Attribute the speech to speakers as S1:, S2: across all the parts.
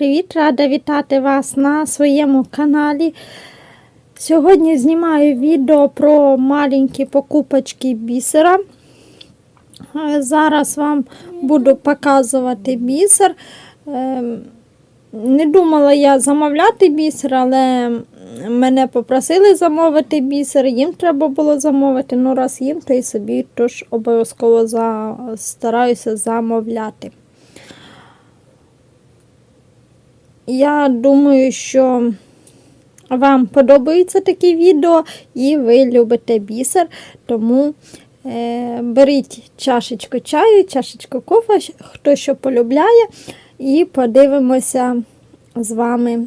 S1: привіт! Рада вітати вас на своєму каналі. Сьогодні знімаю відео про маленькі покупочки бісера. Зараз вам буду показувати бісер. Ем, Не думала я замовляти бісер, але мене попросили замовити бісер, їм треба було замовити. Ну, раз їм, то і собі тож обов'язково за... стараюся замовляти. Я думаю, що вам подобаються такі відео і ви любите бісер, тому е, беріть чашечку чаю, чашечку кофе, хто що полюбляє, і подивимося з вами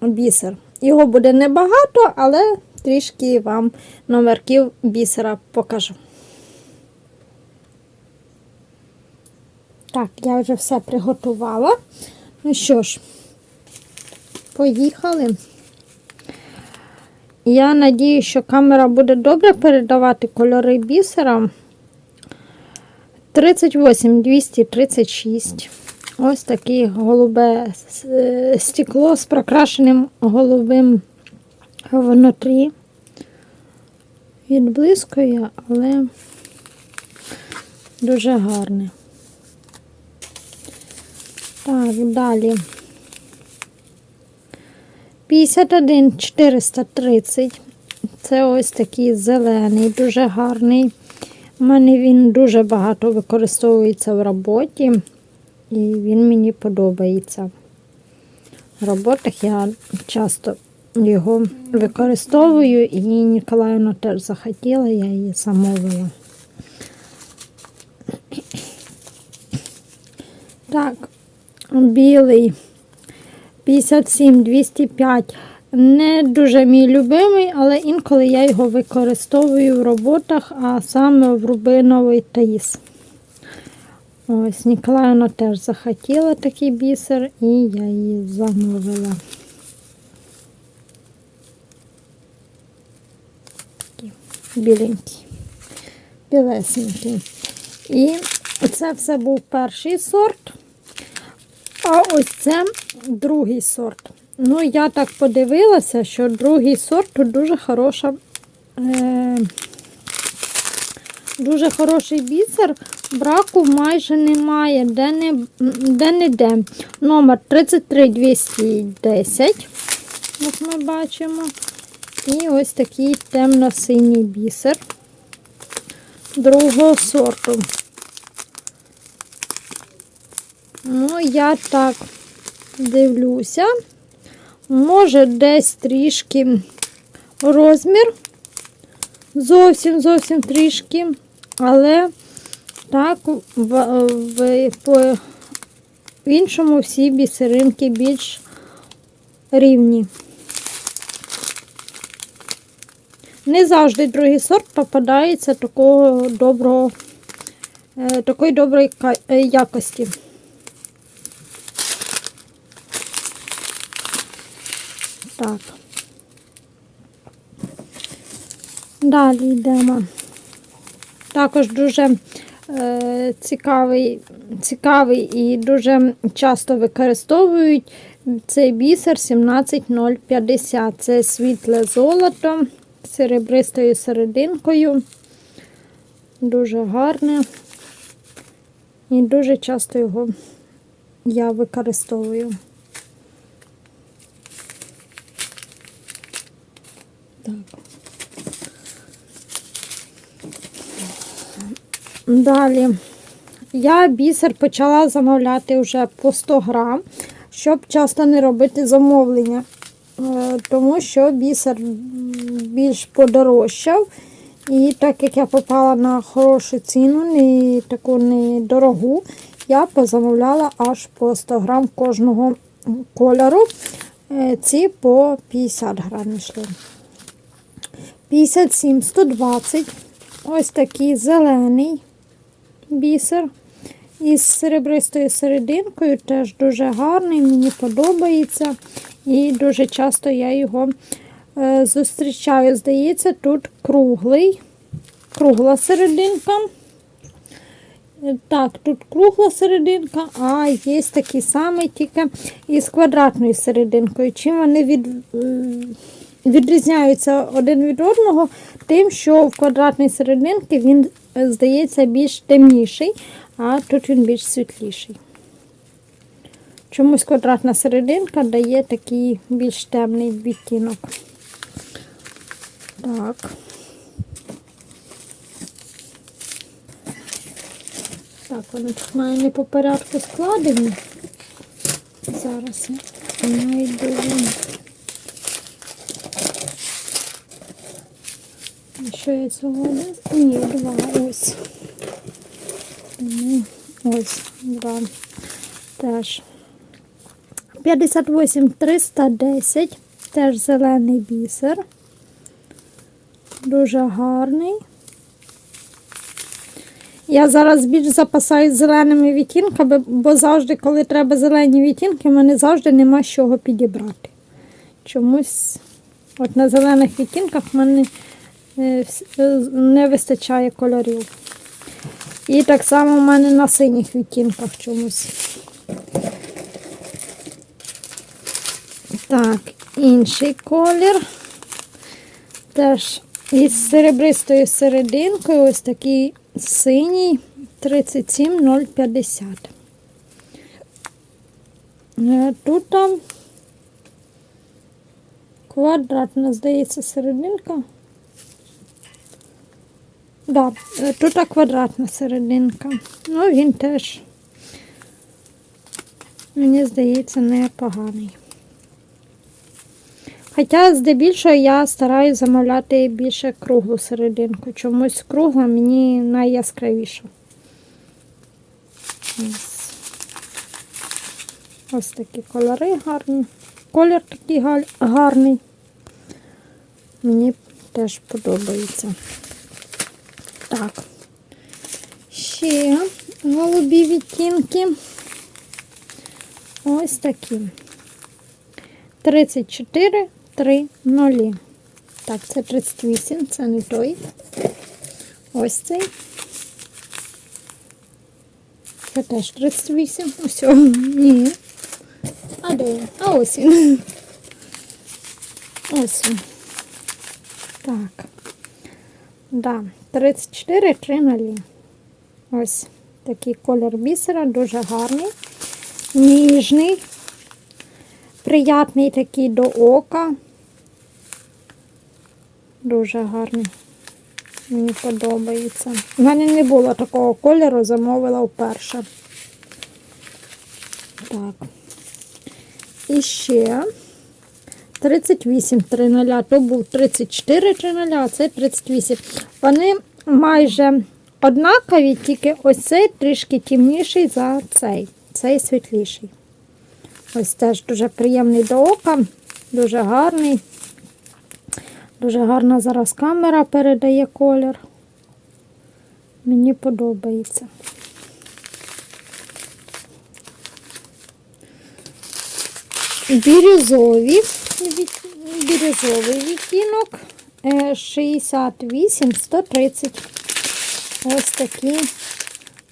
S1: бісер. Його буде небагато, але трішки вам номерків бісера покажу. Так, я вже все приготувала. Ну що ж, Поїхали. Я надію, що камера буде добре передавати кольори бісера. 38 236. Ось таке голубе стекло з прокрашеним голубим внутрі. Відблискує, але дуже гарне. Так, далі. 51 430. Це ось такий зелений, дуже гарний. У мене він дуже багато використовується в роботі, і він мені подобається. В роботах я часто його використовую, і Ніколаївна теж захотіла, я її замовила. Так, білий. 57 205. Не дуже мій любимий, але інколи я його використовую в роботах, а саме в рубиновий таїс. Ось, Ніколаївна теж захотіла такий бісер, і я її замовила. Біленький, білесенький. І це все був перший сорт. А ось це другий сорт. Ну, я так подивилася, що другий сорт тут дуже хороша, е, дуже хороший бісер, браку майже немає, де не де. Не де. Номер 33210, як ми бачимо. І ось такий темно-синій бісер другого сорту. Ну, я так дивлюся. Може, десь трішки розмір. Зовсім зовсім трішки, але так, в, в, по іншому всі бісеринки більш рівні. Не завжди другий сорт попадається такого доброго, е, такої доброї якості. Так. Далі йдемо. Також дуже е, цікавий, цікавий і дуже часто використовують цей бісер 17050. Це світле золото з серебристою серединкою. Дуже гарне. І дуже часто його я використовую. Так. Далі я бісер почала замовляти вже по 100 грам, щоб часто не робити замовлення, е, тому що бісер більш подорожчав. І так як я попала на хорошу ціну, не таку недорогу, я позамовляла аж по 100 грам кожного кольору. Е, ці по 50 грам йшли. 57, 120. Ось такий зелений бісер із серебристою серединкою. Теж дуже гарний, мені подобається. І дуже часто я його е, зустрічаю. Здається, тут круглий, кругла серединка. Е, Так, тут кругла серединка, а є такий самий, тільки із квадратною серединкою. Чим вони від, е, відрізняються один від одного, тим, що в квадратній серединці він здається більш темніший, а тут він більш світліший. Чомусь квадратна серединка дає такий більш темний відтінок. Так. Так, вони тут має не по порядку складені. Зараз я знайду. Цього не Ні, два ось. Ось, два. Теж. 58 310. Теж зелений бісер. Дуже гарний. Я зараз більш запасаюсь зеленими відтінками, бо завжди, коли треба зелені відтінки, мене завжди нема чого підібрати. Чомусь от на зелених відтінках в мене не вистачає кольорів. І так само в мене на синіх відтінках чомусь. Так, інший колір. Теж із серебристою серединкою, ось такий синій 37050. Е, Тут там квадратна, здається, серединка. Да, е, тут квадратна серединка. Ну, він теж, мені здається, непоганий. Хоча здебільшого я стараюся замовляти більше круглу серединку. Чомусь кругла мені найяскравіша. Ось. Ось такі кольори гарні. Колір такий гарний. Мені теж подобається. Так. Ще голубі відтінки. Ось такі. 34, 3, 0. Так, це 38, це не той. Ось цей. Це теж 38. Ось, ні. А де? А ось він. Ось він. Так. Да, 34, 3, 0. Ось такий колір бісера, дуже гарний, ніжний, приятний такий до ока. Дуже гарний. Мені подобається. У мене не було такого кольору, замовила вперше. Так. І ще 38 3.0, то був 34 3.0, а це 38. Вони майже однакові, тільки ось цей трішки темніший за цей. Цей світліший. Ось теж дуже приємний до ока, дуже гарний. Дуже гарна зараз камера передає колір. Мені подобається. Бірюзові, бірюзовий відтінок е, 68 130. Ось такий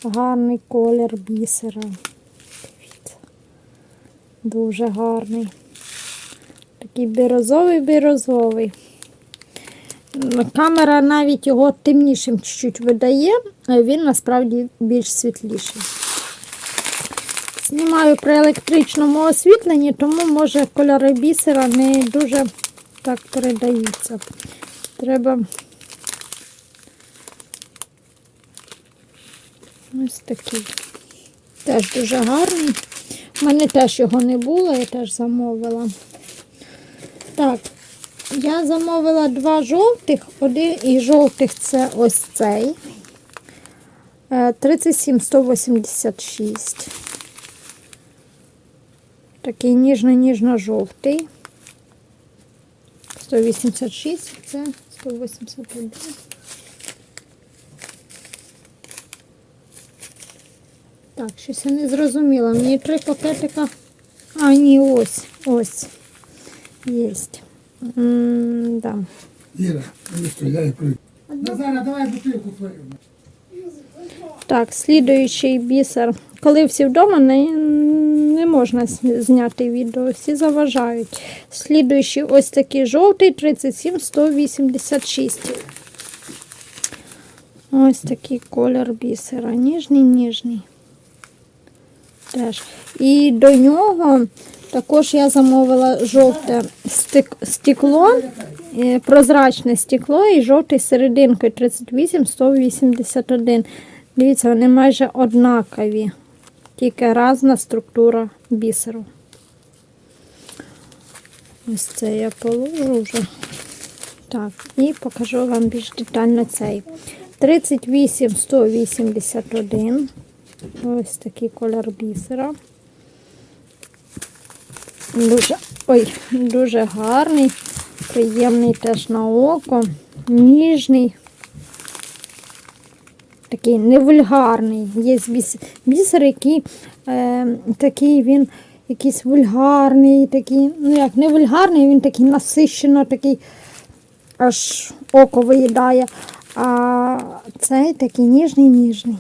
S1: гарний колір бісера. Дуже гарний. Такий бірозовий-бірозовий. Камера навіть його темнішим чуть-чуть видає, він насправді більш світліший. Знімаю при електричному освітленні, тому може кольори бісера не дуже так передаються. Треба ось такий. Теж дуже гарний. У мене теж його не було, я теж замовила. Так, я замовила два жовтих, один із жовтих це ось цей. Е, 37 186. Такий ніжно-ніжно-жовтий. 186, це 181. Так, щось я не зрозуміла. Мені три пакетика. А, ні, ось, ось. Єсть. Да.
S2: Іра, що, я і. Назара, давай бутилку твою.
S1: Так, слідуючий бісер. Коли всі вдома, не, не можна зняти відео, всі заважають. Слідуючий ось такий жовтий 37 186. Ось такий колір бісера. Ніжний, ніжний. Теж. І до нього також я замовила жовте стек- стекло, е, прозрачне стекло і жовтий серединкою 38 181. Дивіться, вони майже однакові, тільки різна структура бісеру. Ось це я положу вже. Так, і покажу вам більш детально цей. 38 181. Ось такий колір бісера. Дуже, ой, дуже гарний, приємний теж на око, ніжний, такий невульгарний. Є бісер, який е, такий він якийсь вульгарний, такий, ну як не вульгарний, він такий насищено, такий аж око виїдає. А цей такий ніжний, ніжний,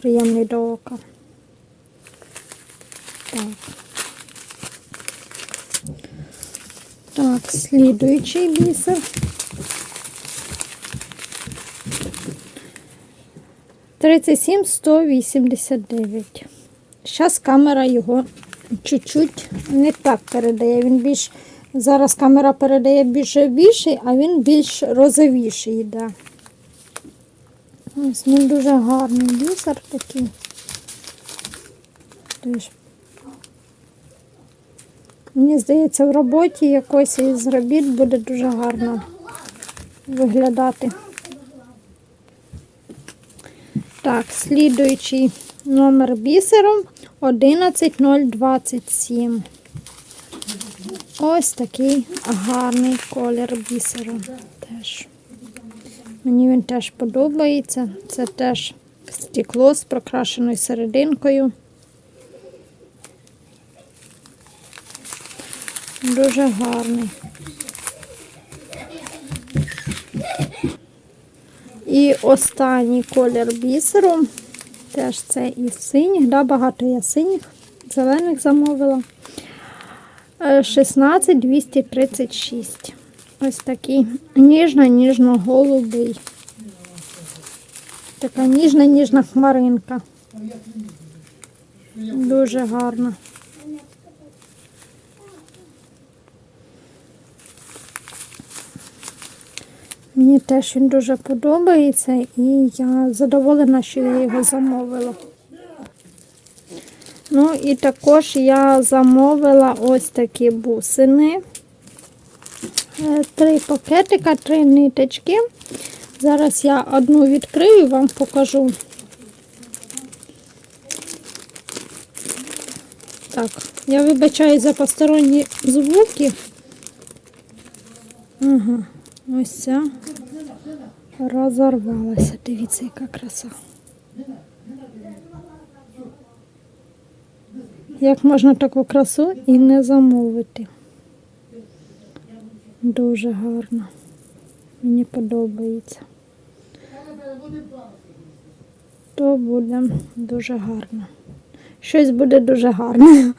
S1: приємний до ока. Так. Так, слідуючий бісер. Тридцять сім сто вісімдесят дев'ять. Зараз камера його чуть-чуть не так передає. Він більш зараз камера передає більш більший, а він більш розовіший йде. Ось він дуже гарний бісер такий. Мені здається, в роботі якось із робіт буде дуже гарно виглядати. Так, слідуючий номер бісеру 11027. Ось такий гарний колір бісеру. Теж. Мені він теж подобається. Це теж стекло з прокрашеною серединкою. Дуже гарний. І останній колір бісеру. Теж це і синіх, да, багато я синіх, зелених замовила. Е, 16 236. Ось такий ніжно-ніжно-голубий. Така ніжна-ніжна хмаринка. Дуже гарна. Мені теж він дуже подобається і я задоволена, що я його замовила. Ну і також я замовила ось такі бусини. Е, Три пакетика, три ниточки. Зараз я одну відкрию і вам покажу. Так, я вибачаю за посторонні звуки. Ага. Ось ця розорвалася. Дивіться, яка краса. Як можна таку красу і не замовити? Дуже гарно. Мені подобається. То буде дуже гарно. Щось буде дуже гарне.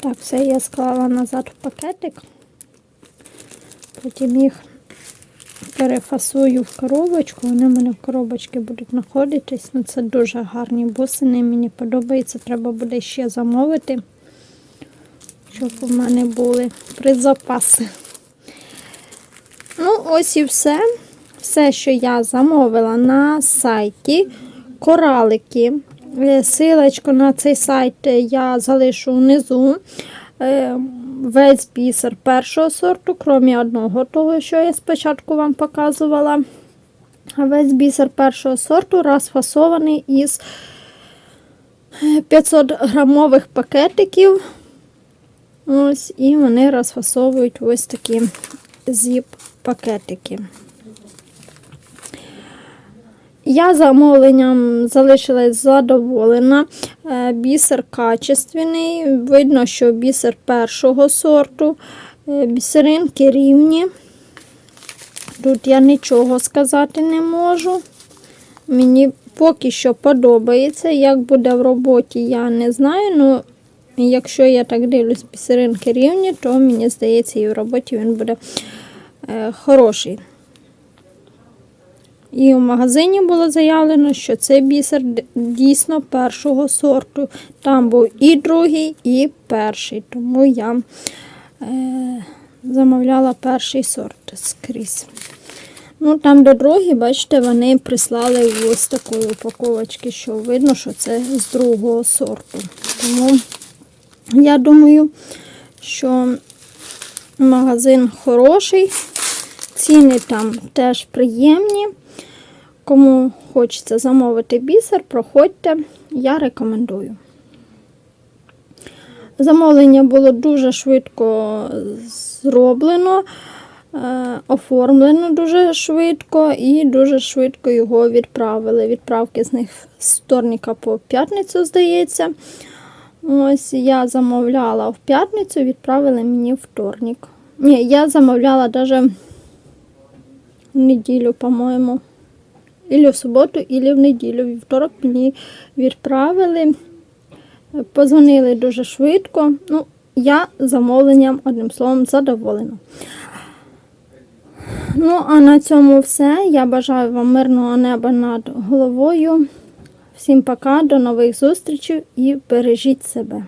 S1: Так, все я склала назад в пакетик. Потім їх перефасую в коробочку. Вони в мене в коробочці будуть знаходитись. Ну, це дуже гарні бусини. Мені подобається. Треба буде ще замовити, щоб у мене були призапаси. Ну, ось і все. Все, що я замовила на сайті. Коралики. Е, Силочку на цей сайт я залишу внизу. Е, Весь бісер першого сорту, крім одного, того, що я спочатку вам показувала. Весь бісер першого сорту розфасований із 500 грамових пакетиків. Ось, і вони розфасовують ось такі зіп-пакетики. Я замовленням залишилась задоволена. Е, Бісер качественний. Видно, що бісер першого сорту. Е, Бісеринки рівні. Тут я нічого сказати не можу. Мені поки що подобається. Як буде в роботі, я не знаю. Ну, якщо я так дивлюсь бісеринки рівні, то мені здається, і в роботі він буде е, хороший. І в магазині було заявлено, що це бісер дійсно першого сорту. Там був і другий, і перший. Тому я е, замовляла перший сорт скрізь. Ну, там до другий, бачите, вони прислали ось такої упаковочки, що видно, що це з другого сорту. Тому я думаю, що магазин хороший, ціни там теж приємні. Кому хочеться замовити бісер, проходьте, я рекомендую. Замовлення було дуже швидко зроблено, е, оформлено дуже швидко і дуже швидко його відправили. Відправки з них з вторника по п'ятницю, здається. Ось я замовляла в п'ятницю, відправили мені вторник. Ні, я замовляла навіть неділю, по-моєму. Ілі в суботу, ілі в неділю. Вівторок мені відправили. Позвонили дуже швидко. Ну, я замовленням, одним словом, задоволена. Ну, а на цьому все. Я бажаю вам мирного неба над головою. Всім пока, до нових зустрічей і бережіть себе.